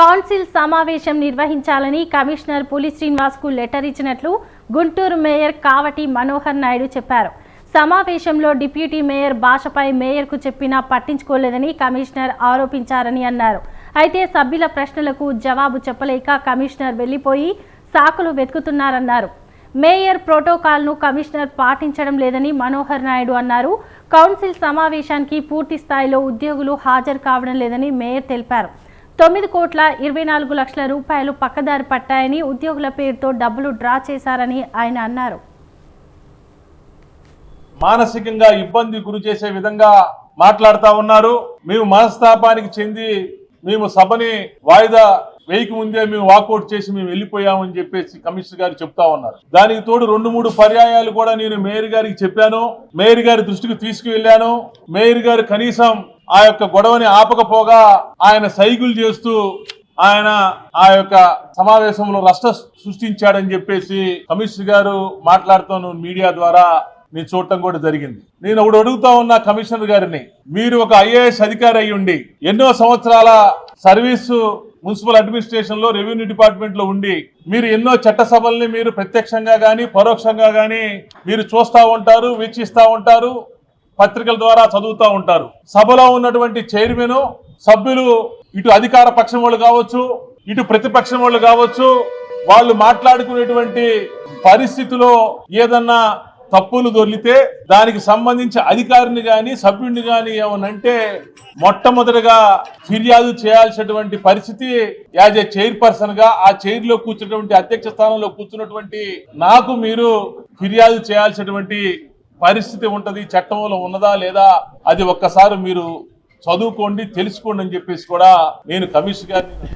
Council సమావేశం నిర్వహించాలని commissioner పులి శ్రీనివాస్కు లెటర్ ఇచ్చినట్లు గుంటూరు మేయర్ కావటి మనోహర్ నాయుడు చెప్పారు. సమావేశంలో డిప్యూటీ మేయర్ భాషపై మేయర్కు చెప్పినా పట్టించుకోలేదని కమిషనర్ ఆరోపించారని అన్నారు. అయితే సభ్యుల ప్రశ్నలకు జవాబు చెప్పలేక కమిషనర్ వెళ్ళిపోయి సాకులు వెతుకుతున్నారన్నారు. మేయర్ ప్రోటోకాల్ను కమిషనర్ పాటించడం లేదని మనోహర్ నాయుడు అన్నారు. కౌన్సిల్ సమావేశానికి పూర్తి స్థాయిలో ఉద్యోగులు హాజరు కావడం లేదని మేయర్ తెలిపారు. తొమ్మిది కోట్ల ఇరవై నాలుగు లక్షల రూపాయలు పక్కదారి పట్టాయని ఉద్యోగుల పేరుతో డబ్బులు డ్రా చేశారని ఆయన అన్నారు. మానసికంగా ఇబ్బంది గురి చేసే విధంగా మాట్లాడుతా ఉన్నారు. మేము మనస్తాపానికి చెంది మేము సభని వాయిదా వెయ్యికి ముందే మేము వాకౌట్ చేసి మేము వెళ్ళిపోయామని చెప్పేసి కమిషనర్ గారు చెప్తా ఉన్నారు. దానికి తోడు రెండు మూడు పర్యాయాలు కూడా నేను మేయర్ గారికి చెప్పాను. మేయర్ గారి దృష్టికి తీసుకువెళ్ళాను. మేయర్ గారు కనీసం ఆ యొక్క గొడవని ఆపకపోగా ఆయన సైకిల్ చేస్తూ ఆయన ఆ యొక్క సమావేశంలో రష్ట సృష్టించాడని చెప్పేసి కమిషనర్ గారు మాట్లాడుతాను మీడియా ద్వారా నేను చూడటం కూడా జరిగింది. నేను ఒకడు అడుగుతా ఉన్న కమిషనర్ గారిని మీరు ఒక ఐఏఎస్ అధికారి అయ్యుండి ఎన్నో సంవత్సరాల సర్వీసు మున్సిపల్ అడ్మినిస్ట్రేషన్లో రెవెన్యూ డిపార్ట్మెంట్లో ఉండి మీరు ఎన్నో చట్టసభల్ని మీరు ప్రత్యక్షంగా కానీ పరోక్షంగా కానీ మీరు చూస్తూ ఉంటారు వీక్షిస్తూ ఉంటారు పత్రికల ద్వారా చదువుతూ ఉంటారు. సభలో ఉన్నటువంటి చైర్మన్ సభ్యులు ఇటు అధికార పక్షం వాళ్ళు కావచ్చు ఇటు ప్రతిపక్షం వాళ్ళు కావచ్చు వాళ్ళు మాట్లాడుకునేటువంటి పరిస్థితిలో ఏదన్నా తప్పులు దొర్లితే దానికి సంబంధించి అధికారిని కానీ సభ్యుడిని కానీ ఏమనంటే మొట్టమొదటిగా ఫిర్యాదు చేయాల్సినటువంటి పరిస్థితి యాజ్ ఏ చైర్పర్సన్గా ఆ చైర్లో కూర్చున్నటువంటి అధ్యక్ష స్థానంలో కూర్చున్నటువంటి నాకు మీరు ఫిర్యాదు చేయాల్సినటువంటి పరిస్థితి ఉంటది చట్టంలో ఉన్నదా లేదా అది ఒక్కసారి మీరు చదువుకోండి తెలుసుకోండి అని చెప్పేసి కూడా నేను కమిషన్ గారిని